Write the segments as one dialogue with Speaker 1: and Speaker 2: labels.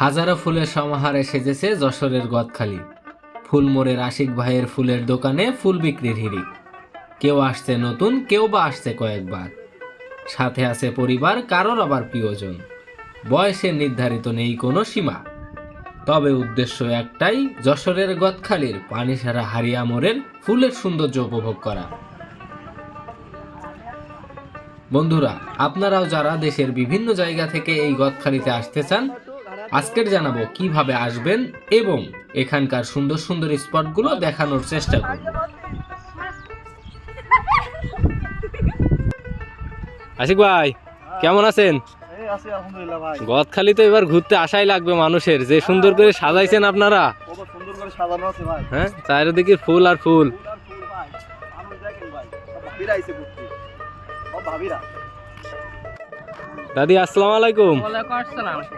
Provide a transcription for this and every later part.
Speaker 1: হাজারো ফুলের সমাহারে সেজেছে যশোরের গদখালি। ফুলমোড়ের আশিক ভাইয়ের ফুলের দোকানে ফুল বিক্রির হিড়িক। কেউ আসছে নতুন, কেউ বা আসছে কয়েকবার। সাথে আছে পরিবার, কারোর আবার প্রিয়জন। বয়সের নির্ধারিত নেই কোনো সীমা। তবে উদ্দেশ্য একটাই, যশোরের গদখালির পানিসারা হারিয়া মোড়ের ফুলের সৌন্দর্য উপভোগ করা। বন্ধুরা, আপনারাও যারা দেশের বিভিন্ন জায়গা থেকে এই গদখালিতে আসতে চান আজকের জানাব কীভাবে আসবেন এবং এখানকার সুন্দর সুন্দর স্পটগুলো দেখানোর চেষ্টা করব। আশিক ভাই কেমন আছেন? গদখালি তো এবার ঘুরতে আসাই লাগবে মানুষের যে সুন্দর করে সাজাইছেন আপনারা।
Speaker 2: কত সুন্দর করে সাজানো আছে ভাই।
Speaker 1: হ্যাঁ চারিদিকে ফুল আর ফুল।
Speaker 2: ভাবিরা।
Speaker 1: দাদি আসসালামু আলাইকুম।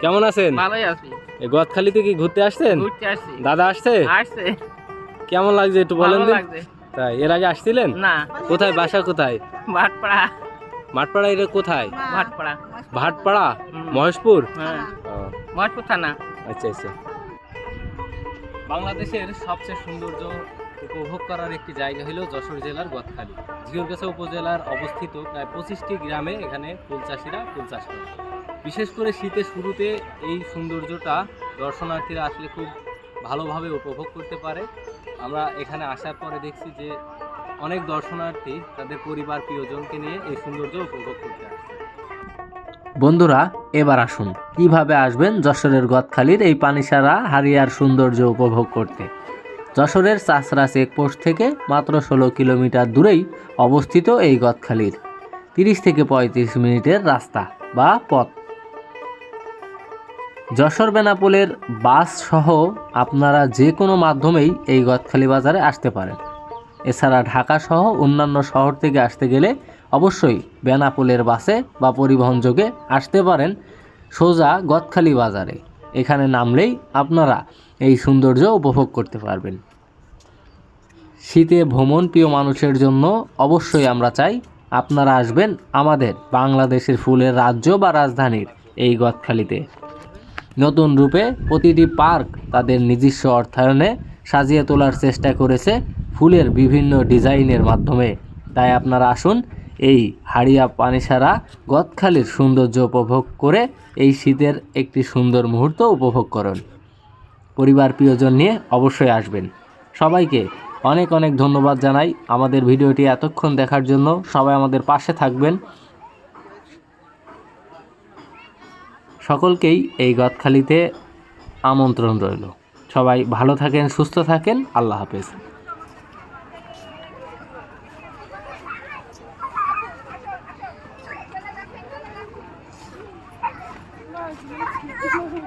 Speaker 1: কেমন আছেন?
Speaker 3: ভালোই আছি।
Speaker 1: এই গদখালিতে কি ঘুরতে আসছেন?
Speaker 3: ঘুরতে আসছি।
Speaker 1: দাদা আসছে?
Speaker 3: আসছে।
Speaker 1: কেমন লাগছে একটু বলেন
Speaker 3: ভালো
Speaker 1: তাই এর আগে আসছিলেন?
Speaker 3: না।
Speaker 1: কোথায় বাসা কোথায়?
Speaker 3: ভাটপাড়া।
Speaker 1: মাঠপাড়া এটা কোথায়?
Speaker 3: ভাটপাড়া।
Speaker 1: ভাটপাড়া? মহেশপুর?
Speaker 3: হ্যাঁ। মহেশপুর থানা।
Speaker 1: আচ্ছা আচ্ছা। বাংলাদেশের সবচেয়ে সৌন্দর্য উপভোগ করার একটি জায়গা হলো যশোর জেলার গদখালি ঝিওরগাছা উপজেলার অবস্থিত প্রায় পঁচিশটি গ্রামে এখানে ফুল চাষিরা ফুল চাষ করে। বিশেষ করে শীতের শুরুতে এই সৌন্দর্যটা দর্শনার্থীরা আসলে খুব ভালোভাবে উপভোগ করতে পারে। আমরা এখানে আসার পরে দেখছি যে অনেক দর্শনার্থী তাদের পরিবার প্রিয়জনকে নিয়ে এই সৌন্দর্য উপভোগ করতে আসছে। বন্ধুরা, এবার আসুন। কীভাবে আসবেন যশোরের গদখালির এই পানিসারা, হারিয়ার সৌন্দর্য উপভোগ করতে? যশোরের চাষরা চেকপোস্ট থেকে মাত্র ষোলো কিলোমিটার দূরেই অবস্থিত এই গদখালির। তিরিশ থেকে পঁয়ত্রিশ মিনিটের রাস্তা বা পথ। যশোর বেনাপোলের বাস সহ আপনারা যে কোনো মাধ্যমেই এই গদখালি বাজারে আসতে পারেন। এছাড়া ঢাকা সহ অন্যান্য শহর থেকে আসতে গেলে অবশ্যই বেনাপোলের বাসে বা পরিবহন যোগে আসতে পারেন সোজা গদখালি বাজারে। এখানে নামলেই আপনারা এই সৌন্দর্য উপভোগ করতে পারবেন। শীতে ভ্রমণ প্রিয় মানুষের জন্য অবশ্যই আমরা চাই আপনারা আসবেন আমাদের বাংলাদেশের ফুলের রাজ্য বা রাজধানীর এই গদখালিতে। নতুন রূপে প্রতিটি পার্ক তাদের নিজস্ব অর্থায়নে সাজিয়ে তোলার চেষ্টা করেছে ফুলের বিভিন্ন ডিজাইনের মাধ্যমে। তাই আপনারা আসুন এই হাড়িয়া পানিসারা গদখালির সৌন্দর্য উপভোগ করে এই শীতের একটি সুন্দর মুহূর্ত উপভোগ করুন। পরিবার প্রিয়জন নিয়ে অবশ্যই আসবেন। সবাইকে অনেক অনেক ধন্যবাদ জানাই। আমাদের ভিডিওটি এতক্ষণ দেখার জন্য সবাই আমাদের পাশে থাকবেন। সকলকেই এই গদখালিতে আমন্ত্রণ রইল। সবাই ভালো থাকেন, সুস্থ থাকেন। আল্লাহ হাফেজ।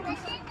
Speaker 4: Thank you.